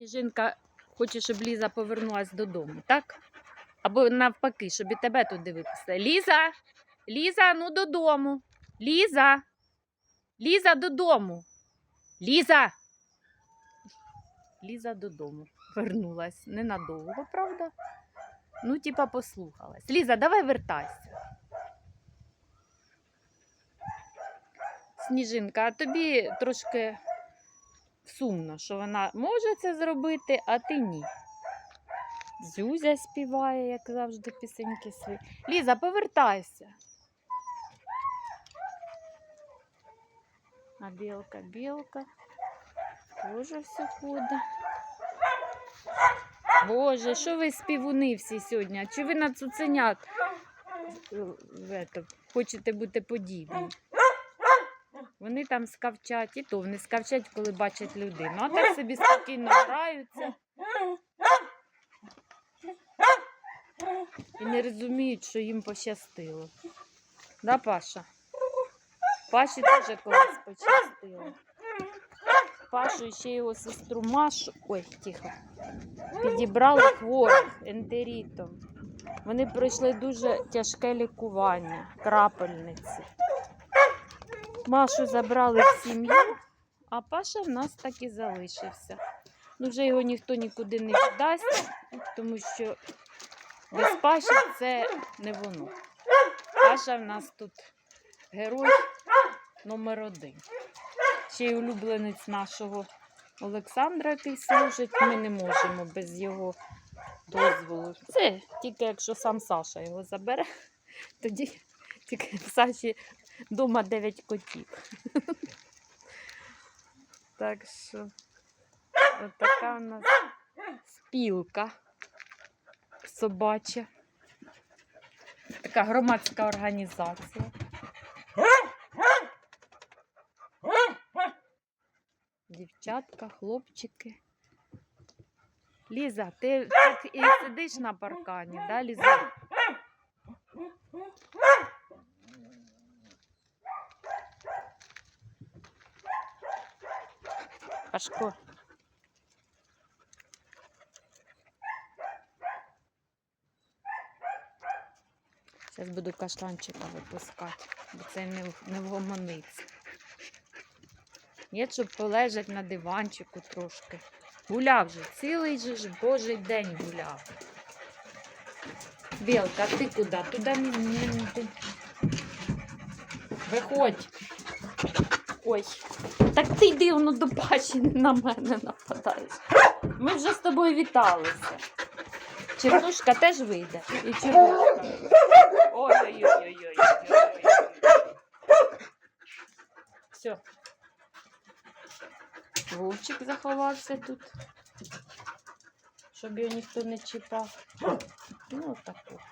Жінка хоче, щоб Ліза повернулася додому, так? Або навпаки, щоб і тебе туди випустили. Ліза! Ліза, ну додому. Ліза! Ліза додому. Ліза! Ліза додому. Вернулась. Ненадовго, правда? Ну, типа, послухалась. Ліза, давай вертайся. Сніжинка, а тобі трошки сумно, що вона може це зробити, а ти ні. Зюзя співає, як завжди, пісеньки свої. Ліза, повертайся. А білка, білка. Теж все ходить. Боже, що ви співуни всі сьогодні? Чи ви на цуценят е, ето, хочете бути подібні? Вони там скавчать, і то вони скавчать, коли бачать людину. А так собі спокійно граються. І не розуміють, що їм пощастило. Да, Паша? Паші теж колись пощастило. Пашу ще його сестру Машу. Ой, тихо. Підібрали хворих ентерітом. Вони пройшли дуже тяжке лікування, крапельниці. Машу забрали в сім'ю, а Паша в нас так і залишився. Ну, вже його ніхто нікуди не віддасть, тому що без Паші це не воно. Паша в нас тут герой номер один. Ще й улюбленець нашого Олександра, який служить, ми не можемо без його дозволу. Це тільки якщо сам Саша його забере, тоді тільки в Саші вдома 9 котів. Так що от така у нас спілка собача. Така громадська організація. Дівчатка, хлопчики. Ліза, ти так і сидиш на паркані, да, Ліза? Пашко. Зараз буду каштанчика випускати, бо це не, не вгомониться. Є, щоб полежать на диванчику трошки. Гуляв же, цілий же ж божий день гуляв. Білка, ти куди? Туди не. Виходь. Ой. Так ти дивно до Паші на мене нападаєш. Ми вже з тобою віталися. Чернушка теж вийде. І. Ой-ой-ой-ой-ой. Все. Вовчик заховався тут. Щоб його ніхто не чіпав. Ну, отаку.